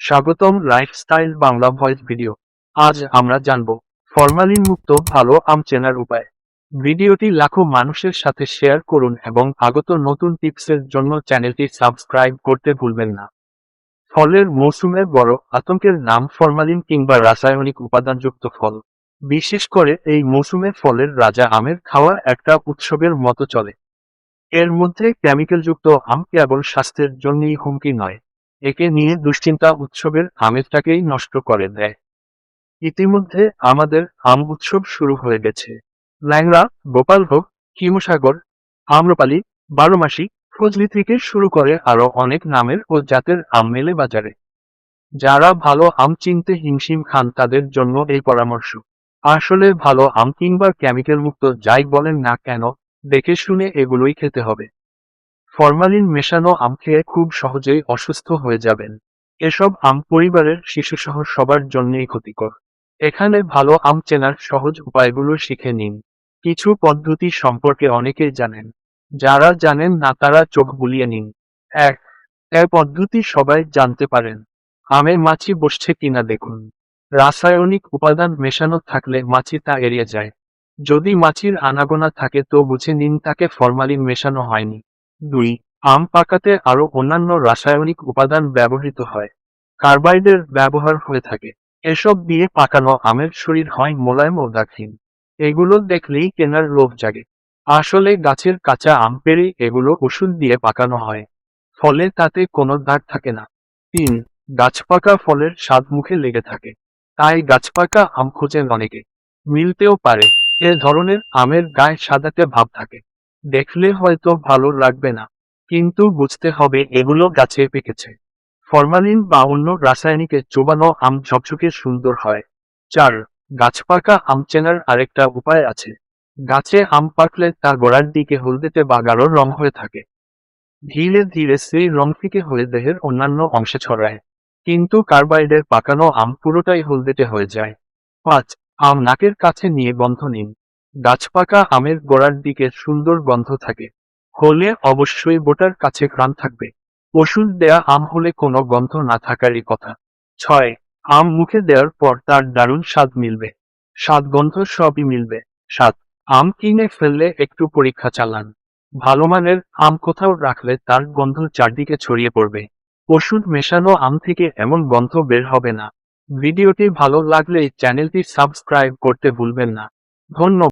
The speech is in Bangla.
স্বাগতম লাইফস্টাইল বাংলা ভয়েস ভিডিও আজ আমরা জানব ফরমালিন মুক্ত ভালো আম চেনার উপায়। ভিডিওটি লাখো মানুষের সাথে শেয়ার করুন এবং আগত নতুন টিপসের জন্য চ্যানেলটি সাবস্ক্রাইব করতে ভুলবেন না। ফলের মৌসুমের বড় আতঙ্কের নাম ফরমালিন কিংবা রাসায়নিক উপাদানযুক্ত ফল। বিশেষ করে এই মৌসুমে ফলের রাজা আমের খাওয়া একটা উৎসবের মতো চলে। এর মধ্যে কেমিক্যালযুক্ত আম কেবল স্বাস্থ্যের জন্যই হুমকি নয় একে নিয়ে দুশ্চিন্তা উৎসবের আমেজটাকেই নষ্ট করে দেয়। ইতিমধ্যে আমাদের আম উৎসব শুরু হয়ে গেছে। ল্যাংড়া গোপালভোগ হিমসাগর, আম্রপালি, বারোমাসি ফজলি থেকে শুরু করে আরও অনেক নামের ও জাতের আম মেলে বাজারে। যারা ভালো আম চিনতে হিমশিম খান তাদের জন্য এই পরামর্শ। আসলে ভালো আম কিংবা কেমিক্যাল মুক্ত যাই বলেন না কেন, দেখে শুনে এগুলোই খেতে হবে। ফরমালিন মেশানো আম খেয়ে খুব সহজেই অসুস্থ হয়ে যাবেন। এসব আম পরিবারের শিশুসহ সবার জন্যই ক্ষতিকর। এখানে ভালো আম চেনার সহজ উপায়গুলো শিখে নিন। কিছু পদ্ধতি সম্পর্কে অনেকেই জানেন। যারা জানেন না তারা চোখ বুলিয়ে নিন। এক, এ পদ্ধতি সবাই জানতে পারেন। আমে মাছি বসছে কিনা দেখুন। রাসায়নিক উপাদান মেশানো থাকলে মাছি তা এড়িয়ে যায়। যদি মাছির আনাগোনা থাকে তো বুঝে নিন তাকে ফরমালিন মেশানো হয়নি। দুই, আম পাকাতে আরও অন্যান্য রাসায়নিক উপাদান ব্যবহৃত হয়। কার্বাইডের ব্যবহার হয়ে থাকে। এসব দিয়ে পাকানো আমের শরীর হয় মোলায়েম ও দাক্ষিণ এগুলো দেখলেই কেনার লোভ জাগে। আসলে গাছের কাঁচা আম পেরে এগুলো ওষুধ দিয়ে পাকানো হয়। ফলে তাতে কোনো দাগ থাকে না। তিন গাছপাকা ফলের স্বাদ মুখে লেগে থাকে। তাই গাছপাকা আম খোঁজেন অনেকে। মিলতেও পারে। এ ধরনের আমের গায়ে সাদাতে ভাব থাকে। দেখলে হয়তো ভালো লাগবে না, কিন্তু বুঝতে হবে এগুলো গাছে পেকেছে। ফরমালিন বা অন্য রাসায়নিকের চোবানো আম ঝকঝকে সুন্দর হয়। চার, গাছ পাকা আম চেনার আরেকটা উপায় আছে। গাছে আম পাকলে তা গোড়ার দিকে হলদেটে বা গাঢ় রং হয়ে থাকে। ধীরে ধীরে সেই রং ফিকে হয়ে দেহের অন্যান্য অংশে ছড়ায়, কিন্তু কার্বাইডের পাকানো আম পুরোটাই হলদেটে হয়ে যায়। পাঁচ, আম নাকের কাছে নিয়ে গন্ধ নিন। গাছপাকা আমের গোড়ার দিকে সুন্দর গন্ধ থাকে। হলে অবশ্যই বোটার কাছে ঘ্রাণ থাকবে। ওষুধ দেয়া আম হলে কোনো গন্ধ না থাকারই কথা। ছয়, আম মুখে দেওয়ার পর তার দারুণ স্বাদ মিলবে। স্বাদ গন্ধ সবই মিলবে। সাত, আম কিনে ফেললে একটু পরীক্ষা চালান। ভালো মানের আম কোথাও রাখলে তার গন্ধ চারদিকে ছড়িয়ে পড়বে। ওষুধ মেশানো আম থেকে এমন গন্ধ বের হবে না। ভিডিওটি ভালো লাগলে চ্যানেলটি সাবস্ক্রাইব করতে ভুলবেন না। ধন্যবাদ।